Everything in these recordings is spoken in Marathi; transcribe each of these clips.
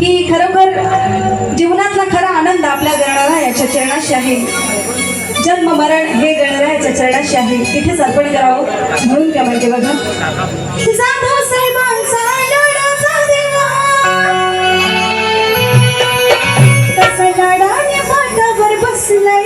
की खरोखर जीवनातला खरा आनंद आपल्या गणरायाच्या चरणाशी आहे. जन्म मरण हे गणरायाच्या चरणाशी आहे. तिथेच अर्पण करावं म्हणून त्या म्हणजे बघा. बसला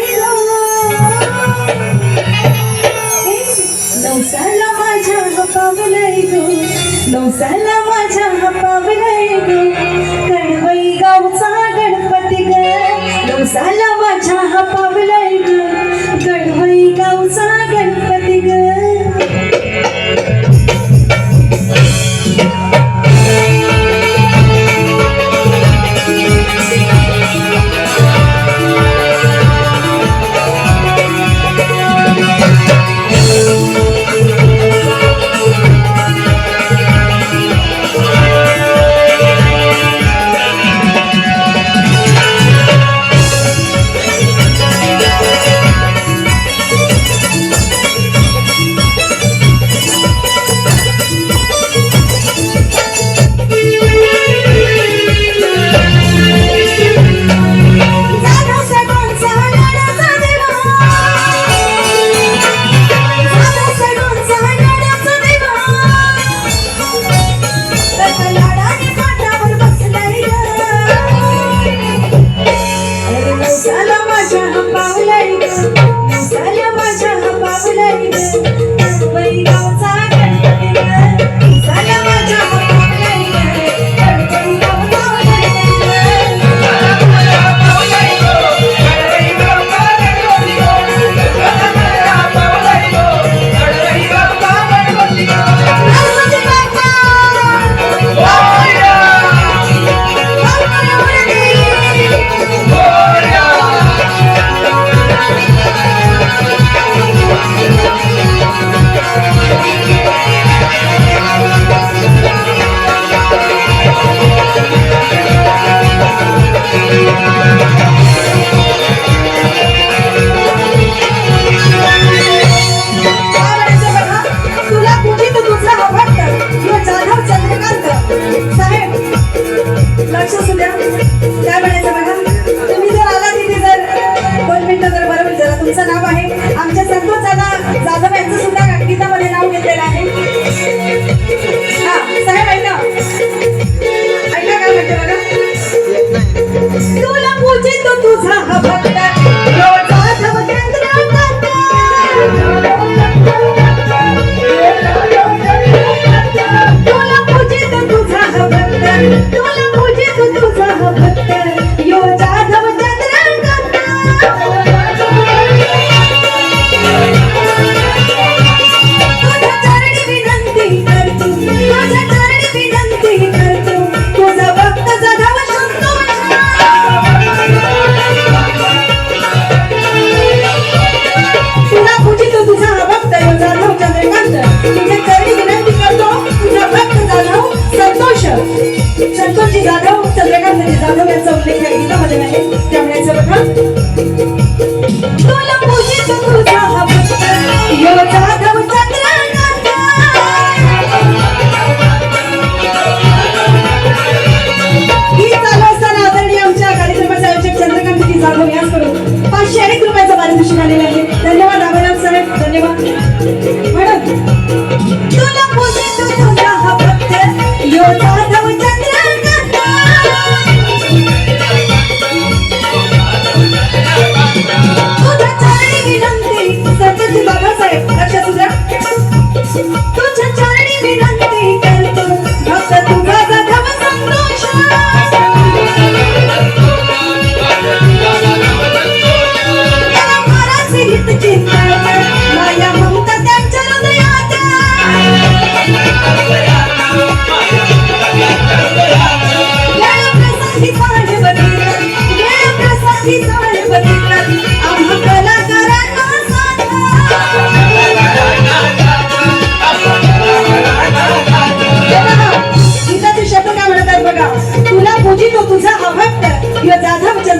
संतोषजी जाधव चंद्रकांत जाधव यांचा उल्लेख या गीतामध्ये आहे त्यामुळे याचं बघा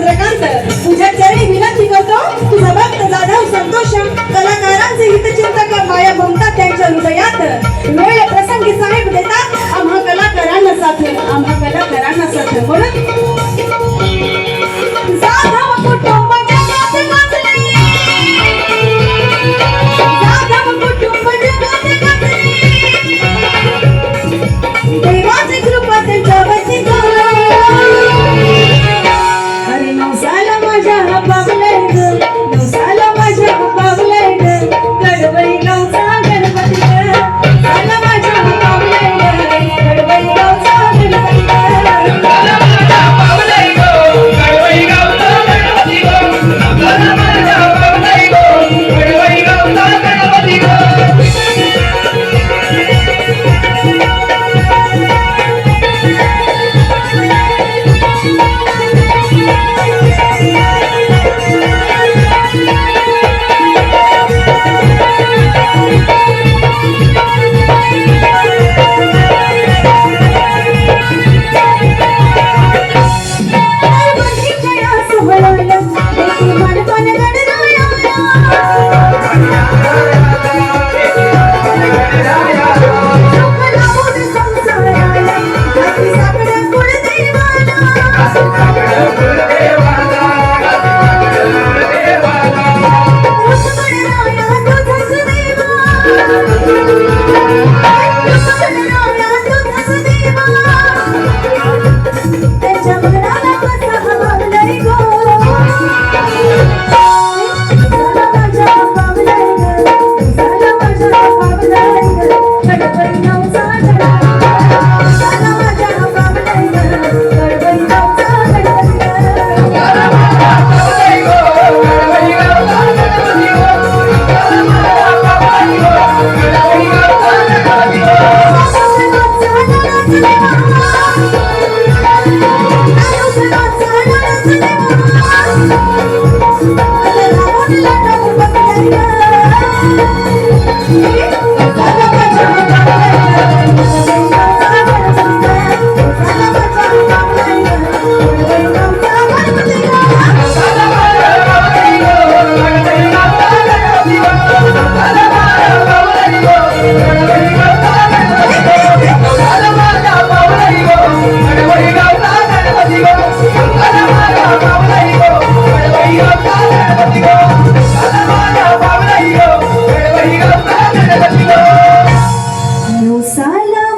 चंद्रकांत पूजाचार्य विला शिकवतो तुझा भक्त जाधव संतोष कलाकारांचे हितचिंतक माया भोमतात त्यांच्या हृदयात. लोय प्रसंगी साहेब देतात आम्हा कलाकारांना साथ आम्हा कलाकारांना साथ. म्हणून Thank. hello